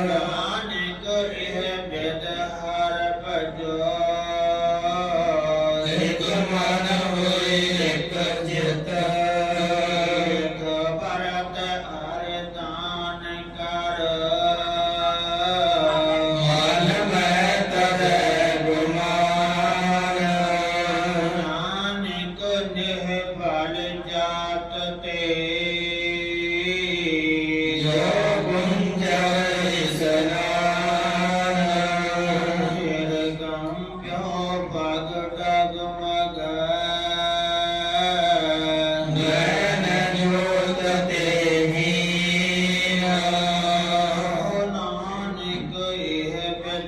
ਨਾਨਕ ਇਹ ਬਿਦ ਹਰ ਭਜੋ।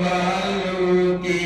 বালুকি